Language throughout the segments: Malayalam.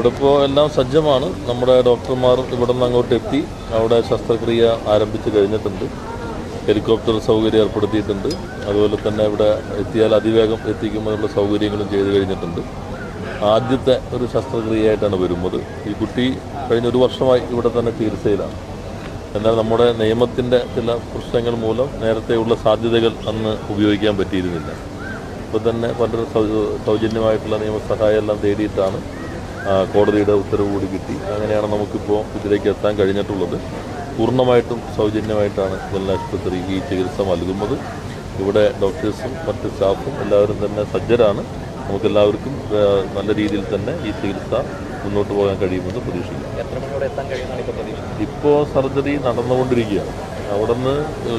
ഇവിടെ ഇപ്പോൾ എല്ലാം സജ്ജമാണ്. നമ്മുടെ ഡോക്ടർമാർ ഇവിടെ നിന്ന് അങ്ങോട്ട് എത്തി. അവിടെ ശസ്ത്രക്രിയ ആരംഭിച്ച് കഴിഞ്ഞിട്ടുണ്ട്. ഹെലികോപ്റ്റർ സൗകര്യം ഏർപ്പെടുത്തിയിട്ടുണ്ട്. അതുപോലെ തന്നെ ഇവിടെ എത്തിയാൽ അതിവേഗം എത്തിക്കുമ്പോഴുള്ള സൗകര്യങ്ങളും ചെയ്തു കഴിഞ്ഞിട്ടുണ്ട്. ആദ്യത്തെ ഒരു ശസ്ത്രക്രിയയായിട്ടാണ് വരുന്നത്. ഈ കുട്ടി കഴിഞ്ഞ ഒരു വർഷമായി ഇവിടെ തന്നെ ചികിത്സയിലാണ്. എന്നാൽ നമ്മുടെ നിയമത്തിന്റെ ചില പ്രശ്നങ്ങൾ മൂലം നേരത്തെയുള്ള സാധ്യതകൾ അന്ന് ഉപയോഗിക്കാൻ പറ്റിയിരുന്നില്ല. ഇപ്പോൾ തന്നെ പലരും സൗജന്യമായിട്ടുള്ള നിയമസഹായം എല്ലാം തേടിയിട്ടാണ് കോടതിയുടെ ഉത്തരവ് കൂടി കിട്ടി. അങ്ങനെയാണ് നമുക്കിപ്പോൾ ഇതിലേക്ക് എത്താൻ കഴിഞ്ഞിട്ടുള്ളത്. പൂർണമായിട്ടും സൗജന്യമായിട്ടാണ് ജനറൽ ആശുപത്രി ഈ ചികിത്സ നൽകുന്നത്. ഇവിടെ ഡോക്ടേഴ്സും മറ്റ് സ്റ്റാഫും എല്ലാവരും തന്നെ സജ്ജരാണ്. നമുക്കെല്ലാവർക്കും നല്ല രീതിയിൽ തന്നെ ഈ ചികിത്സ മുന്നോട്ട് പോകാൻ കഴിയുമെന്ന് പ്രതീക്ഷിക്കുന്നു. ഇപ്പോൾ പ്രതീക്ഷിക്കുന്നത്? സർജറി നടന്നുകൊണ്ടിരിക്കുകയാണ്. അവിടെ നിന്ന്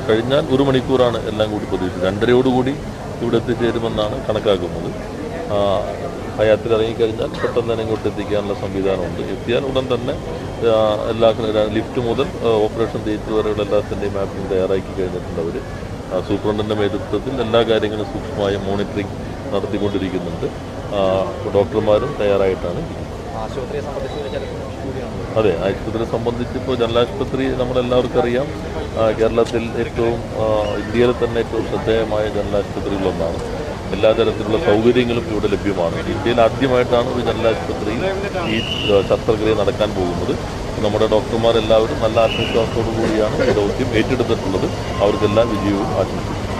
കഴിഞ്ഞാൽ ഒരു മണിക്കൂറാണ് എല്ലാം കൂടി പ്രതീക്ഷിച്ചത് രണ്ടരയോടുകൂടി ഇവിടെ എത്തിച്ചേരുമെന്നാണ് കണക്കാക്കുന്നത്. ഹയാത്തിൽ ഇറങ്ങിക്കഴിഞ്ഞാൽ പെട്ടെന്ന് തന്നെ ഇങ്ങോട്ട് എത്തിക്കാനുള്ള സംവിധാനമുണ്ട്. എത്തിയാൽ ഉടൻ തന്നെ എല്ലാ ലിഫ്റ്റ് മുതൽ ഓപ്പറേഷൻ തിയേറ്റർ വരെയുള്ള എല്ലാത്തിന്റെയും മാപ്പിംഗ് തയ്യാറാക്കി കഴിഞ്ഞിട്ടുണ്ട് അവർ സൂപ്രണ്ടിന്റെ നേതൃത്വത്തിൽ എല്ലാ കാര്യങ്ങളും സൂക്ഷ്മമായ മോണിറ്ററിംഗ് നടത്തിക്കൊണ്ടിരിക്കുന്നുണ്ട്. ഡോക്ടർമാരും തയ്യാറായിട്ടാണ് അതെ ആശുപത്രിയെ സംബന്ധിച്ച് ഇപ്പോൾ ജനറൽ ആശുപത്രി നമ്മളെല്ലാവർക്കും അറിയാം. കേരളത്തിൽ ഏറ്റവും ഇന്ത്യയിൽ തന്നെ ഏറ്റവും ശ്രദ്ധേയമായ ജനറൽ ആശുപത്രികളൊന്നാണ് എല്ലാ തരത്തിലുള്ള സൗകര്യങ്ങളും ഇവിടെ ലഭ്യമാണ്. ഇന്ത്യയിൽ ആദ്യമായിട്ടാണ് ഒരു ജനറൽ ആശുപത്രിയിൽ ഈ ശസ്ത്രക്രിയ നടക്കാൻ പോകുന്നത്. നമ്മുടെ ഡോക്ടർമാരെല്ലാവരും നല്ല ആത്മവിശ്വാസത്തോടു കൂടിയാണ് ഈ ദൗത്യം ഏറ്റെടുത്തിട്ടുള്ളത്. അവർക്കെല്ലാം വിജയവും ആശംസിക്കുന്നു.